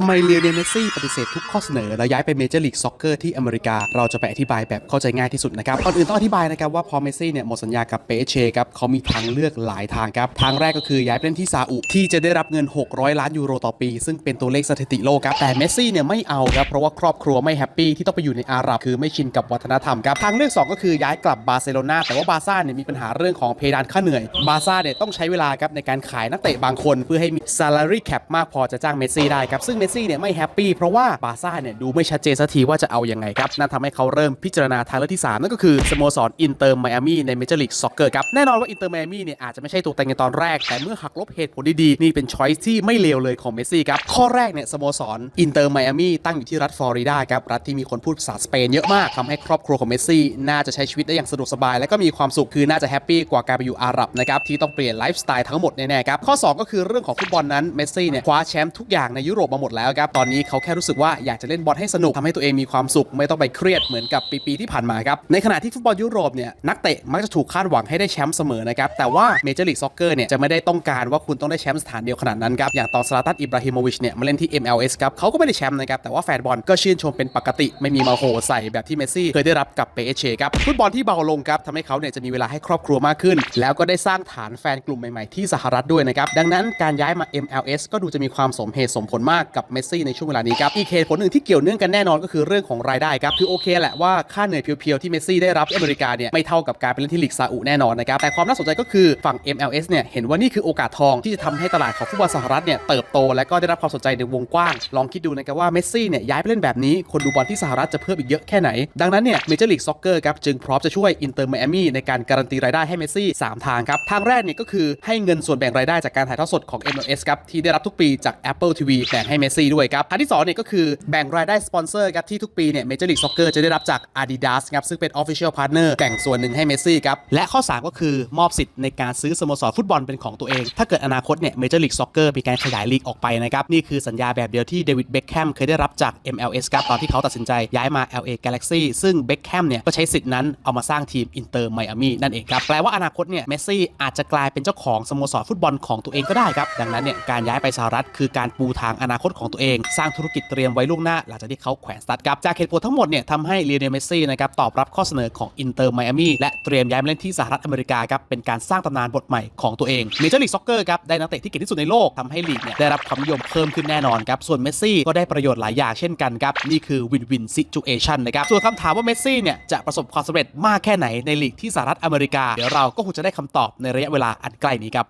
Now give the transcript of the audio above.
ทำไมเลียนเมซี่ปฏิเสธทุกข้อเสนอ แล้วย้ายไปเมเจอร์ลีกซ็อกเกอร์ที่อเมริกา เราจะไปอธิบายแบบเข้าใจง่ายที่สุดนะครับ ก่อนอื่นต้องอธิบายนะครับว่าพอเมซี่เนี่ยหมดสัญญากับเปเชครับเขามีทางเลือกหลายทางครับ ทางแรกก็คือย้ายไปเล่นที่ซาอุที่จะได้รับเงิน 600 ล้านยูโรต่อปี ซึ่งเป็นตัวเลขสถิติโลกครับ แต่เมซี่เนี่ยไม่เอาครับ เพราะว่าครอบครัวไม่แฮปปี้ที่ต้องไปอยู่ในอาหรับ คือไม่ชินกับวัฒนธรรมครับ ทางเลือกสองก็คือย้ายกลับบาร์เซโลนาแต่ว่าบาร์ซ่าเนี่ยมีปัญหาเรื่องของเพดานค่าเหนื่อย บาร์ซ่าเนี่ยต้องใช้เวลาครับในการขายนักเตะบางคน เพื่อให้มี salary cap มากพอจะจ้างเมซี่ได้ครับซึ่งเมสซี่เนี่ยไม่แฮปปี้เพราะว่าบาซ่าเนี่ยดูไม่ชัดเจนสักทีว่าจะเอายังไงครับนั่นทำให้เขาเริ่มพิจารณาทางเลือกที่ 3 นั่นก็คือสโมสรอินเตอร์ไมอามี่ในเมเจอร์ลีกซ็อกเกอร์ครับ แน่นอนว่าอินเตอร์ไมอามี่เนี่ยอาจจะไม่ใช่ตัวแต่งในตอนแรก แต่เมื่อหักลบเหตุผลดีๆ นี่เป็นช้อยส์ที่ไม่เลวเลยของเมสซี่ครับ ข้อแรกเนี่ยสโมสรอินเตอร์ไมอามี่ตั้งอยู่ที่รัฐฟลอริดาครับ รัฐที่มีคนพูดภาษาสเปนเยอะมากทำให้ครอบครัวของเมสซี่น่าจะใช้ชีวิตได้อย่างสะดวกสบาย และก็มีความสุขคือน่าจะแฮปปี้กว่าการไปอยู่อาหรับนะครับที่ต้องเปลี่ยนไลฟ์สไตล์ทั้งหมดแน่ๆครับข้อ 2 ก็คือเรื่องของฟุตบอลนั้นเมสซี่เนี่ยคว้าแชมป์ทุกอย่างในยุโรปมาหมดแล้วครับ ตอนนี้เขาแค่รู้สึกว่าอยากจะเล่นบอลให้สนุกทำให้ตัวเองมีความสุข ไม่ต้องไปเครียดเหมือนกับปีๆที่ผ่านมาครับ ในขณะที่ฟุตบอลยุโรปเนี่ยนักเตะมักจะถูกคาดหวังให้ได้แชมป์เสมอนะครับแต่ว่าเมเจอร์ลีกซ็อกเกอร์เนี่ยจะไม่ได้ต้องการว่าคุณต้องได้แชมป์สถานเดียวขนาดนั้นครับอย่างตอนซาลาตันอิบราฮิโมวิชเนี่ยมาเล่นที่ MLS ครับเขาก็ไม่ได้แชมป์นะครับแต่ว่าแฟนบอลก็ชื่นชมเป็นปกติ ไม่มีมาโหใส่แบบที่เมสซี่เคยได้รับกับเปเชครับฟุตบอลที่เบาลงครับทำให้เขาเนี่ยจะมีเวลาให้ครอบครัวมากขึ้น แล้วก็ได้สร้างฐานแฟนกลุ่มใหม่ๆที่สหรัฐด้วยนะครับดังนั้นการย้ายมา MLS ก็ดูจะมีความสมเหตุสมผลมากกับเมสซี่ในช่วงเวลานี้ครับอีกเหตุผลหนึ่งที่เกี่ยวเนื่องกันแน่นอนก็คือเรื่องของรายได้ครับคือโอเคแหละว่าค่าเหนื่อยเพียวๆที่เมสซี่ได้รับที่อเมริกาเนี่ยไม่เท่ากับการไปเล่นที่ลีกซาอุแน่นอนนะครับแต่ความน่าสนใจก็คือฝั่ง MLS เนี่ยเห็นว่านี่คือโอกาสทองที่จะทำให้ตลาดของฟุตบอลสหรัฐเนี่ยเติบโตและก็ได้รับความสนใจในวงกว้าง ลองคิดดูนะครับว่าเมสซี่เนี่ยย้ายไปเล่นแบบนี้คนดูบอลที่สหรัฐจะเพิ่มอีกเยอะแค่ไหน ดังนั้นเนี่ยเมเจอร์ลีกซ็อกเกอร์ครับจึงพร้อมจะช่วยอินเตอร์ไมอามี่ในการการันตีรายได้ให้เมสซี่3ทางครับทางแรกเนี่ยก็คือให้เงินส่วนแบ่งรายได้จากการถ่ายทอดสดของ MLS ครับที่ได้รับทุกปีจาก Apple TV แบ่งให้เมสซี่ด้วยครับทางที่สองเนี่ยก็คือแบ่งรายได้สปอนเซอร์ครับที่ทุกปีเนี่ยเมเจอร์ลีกซ็อกเกอร์จะได้รับจาก Adidas ครับซึ่งเป็น Official Partner แบ่งส่วนหนึ่งให้เมสซี่ครับและข้อ 3 ก็คือมอบสิทธิ์ในการซื้อสโมสรฟุตบอลเป็นของตัวเอง ถ้าเกิดอนาคตเนี่ยเมเจอร์ลีกซ็อกเกอร์มีการขยายลีกออกไปนะครับนี่คือสัญญาแบบเดียวที่เดวิดเบคแฮมเคยได้รับจาก MLS ครับตอนที่เขาตัดสินใจย้ายมา LA Galaxy ซึ่งเบคแฮมเนี่ยก็ใช้สิทธิ์นั้นเอามาสร้างทีมอินเตอร์ไมอามี่นั่นเองครับแปลว่าอนาคตเนี่ยเมสซี่อาจจะกลายเป็นเจ้าของสโมสรฟุตบอลของตัวเองก็ได้ครับดังนั้นเนี่ยการย้ายไปสหรัฐคือการปูทางอนาคตของตัวเอง สร้างธุรกิจเตรียมไว้ล่วงหน้า หลังจากที่เขาแขวนสตาร์ทครับจากเหตุผลทั้งหมดเนี่ยทำให้เลีโอเนลเมสซี่นะครับตอบรับข้อเสนอของอินเตอร์ไมอามี่และเตรียมย้ายมาเล่นที่สหรัฐอเมริกาครับเป็นการสร้างตำนานบทใหม่ของตัวเองเมเจอร์ลีกซ็อกเกอร์ครับได้นักเตะที่เก่งที่สุดในโลกทำให้ลีกเนี่ยได้รับความนิยมเพิ่มขึ้นแน่นอนครับส่วนเมสซี่ก็ได้ประโยชน์หลายอย่างเช่นกันครับนี่คือวินวินซิจูเอชันนะครับส่วนคำถามว่าเมสซี่เนี่ยจะประสบความสำเร็จมากแค่ไหนในลีกที่สหรัฐอเมริกาเดี๋ยวเราก็คงจะได้คำตอบในระยะเวลาอันใกล้นี้ครับ